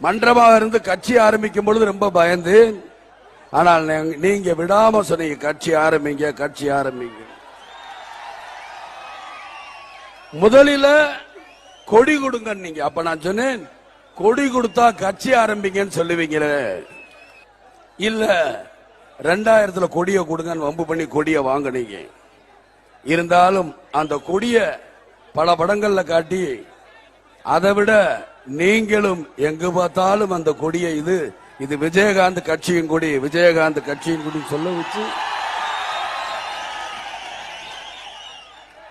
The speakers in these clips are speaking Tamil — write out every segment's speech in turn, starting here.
மன்றமாக இருந்து கட்சி ஆரம்பிக்கும் பொழுது ரொம்ப பயந்து ஆனால் நீங்க- விடாம சொன்னீங்க கட்சி ஆரம்பிங்க கட்சி ஆரம்பிங்க. முதலில கொடி கொடுங்க நீங்க அப்ப நான் சொன்னேன் கொடி கொடுத்தா கட்சி ஆரம்பிங்கன்னு சொல்லுவீங்களே. இல்ல ரெண்டாயிரத்துல கொடிய கொடுங்கன்னு வம்பு பண்ணி கொடிய வாங்கினீங்க. இருந்தாலும் அந்த கொடிய பல படங்கள்ல காட்டி அதை விட நீங்களும் எங்கு பார்த்தாலும் அந்த கொடியை இது இது விஜயகாந்த் கட்சியின் கொடி விஜயகாந்த் கட்சியின் கொடி சொல்ல வச்சு.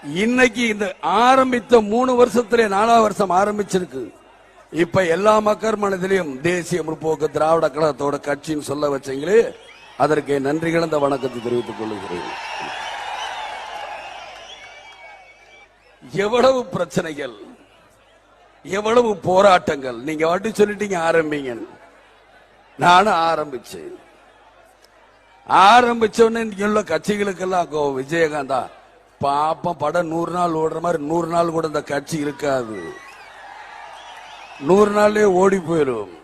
இன்னைக்கு இந்த ஆரம்பித்த மூணு வருஷத்திலே நாலாம் வருஷம் ஆரம்பிச்சிருக்கு. இப்ப எல்லா மக்கள் மனதிலையும் தேசிய முற்போக்கு திராவிட கழகத்தோட கட்சின்னு சொல்ல வச்சீங்களே அதற்கு நன்றி கலந்த வணக்கத்தை தெரிவித்துக் கொள்கிறேன். எவ்வளவு பிரச்சனைகள். எவ்வளவு போராட்டங்கள். நீங்க வாட்டி சொல்லிட்டீங்க ஆரம்பிங்க. நானும் ஆரம்பிச்சேன். ஆரம்பிச்ச உடனே உள்ள கட்சிகளுக்கெல்லாம் கோ- விஜயகாந்தா பாப்பம் படம் நூறு நாள் ஓடுற மாதிரி நூறு நாள் கூட இந்த கட்சி இருக்காது. நூறு நாள்லயே ஓடி போயிடும்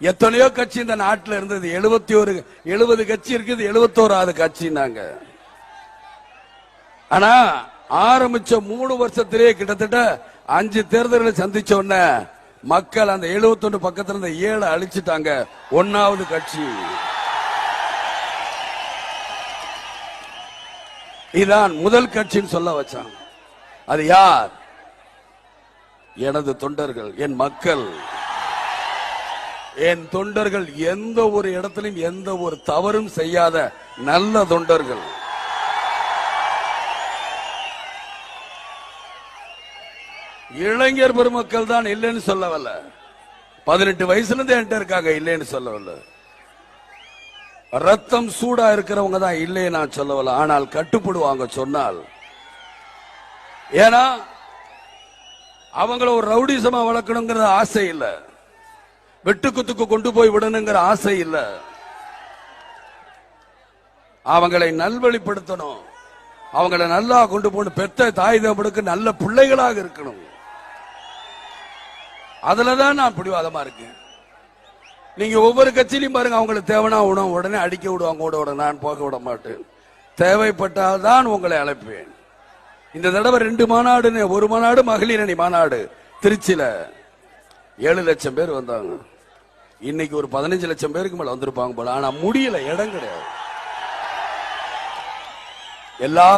எத்தனையோ கட்சி இந்த நாட்டுல இருந்தது. எழுபத்தி ஒரு எழுபது கட்சி இருக்குது எழுபத்தோராது கட்சி நாங்க ஆனா ஆரம்பிச்ச மூணு வருஷத்திலேயே கிட்டத்தட்ட அஞ்சு தேர்தல்களை சந்திச்ச உடனே மக்கள் அந்த 71 பக்கத்துல இருந்த ஏழை அழிச்சிட்டாங்க. ஒன்னாவது கட்சி. இதான் முதல் கட்சின்னு சொல்ல வச்சான் அது யார்? எனது தொண்டர்கள் என் மக்கள். என் தொண்டர்கள் எந்த ஒரு இடத்திலும் எந்த ஒரு தவறும் செய்யாத நல்ல தொண்டர்கள். இளைஞர் பெருமக்கள் தான் இல்லைன்னு சொல்லவல்ல. பதினெட்டு வயசுல இருந்து என்கிட்ட இருக்காங்க இல்லைன்னு சொல்லவல்ல. ரத்தம் சூடா இருக்கிறவங்க தான் இல்லைன்னு நான் சொல்லவல்ல. ஆனால் கட்டுப்படுவாங்க சொன்னால். ஏன்னா அவங்கள ஒரு ரவுடிசமா வளர்க்கணுங்கிற ஆசை இல்ல. வெட்டுக்குத்துக்கு கொண்டு போய் விடணுங்கிற ஆசை இல்ல. அவங்களை நல்வழிப்படுத்தணும். அவங்கள நல்லா கொண்டு போன பெத்த தாய் தகவனுக்கு நல்ல பிள்ளைகளாக இருக்கணும். அதுலதான் நான் பிடிவாதமா இருக்கேன். நீங்க ஒவ்வொரு கட்சியிலையும் பாருங்க அவங்களுக்கு தேவைனா உணவு உடனே அடிக்க விடுவாங்க கூட விட நான் போக விட மாட்டேன். தேவைப்பட்டால் தான் உங்களை அழைப்பேன். இந்த தடவை ரெண்டு மாநாடுன்னு ஒரு மாநாடு மகளிர் அணி மாநாடு திருச்சியில ஏழு லட்சம் பேர் வந்தாங்க. இன்னைக்கு ஒரு பதினஞ்சு லட்சம் பேருக்கு மேல வந்திருப்பாங்க போல. ஆனா முடியல இடம் கிடையாது. எல்லா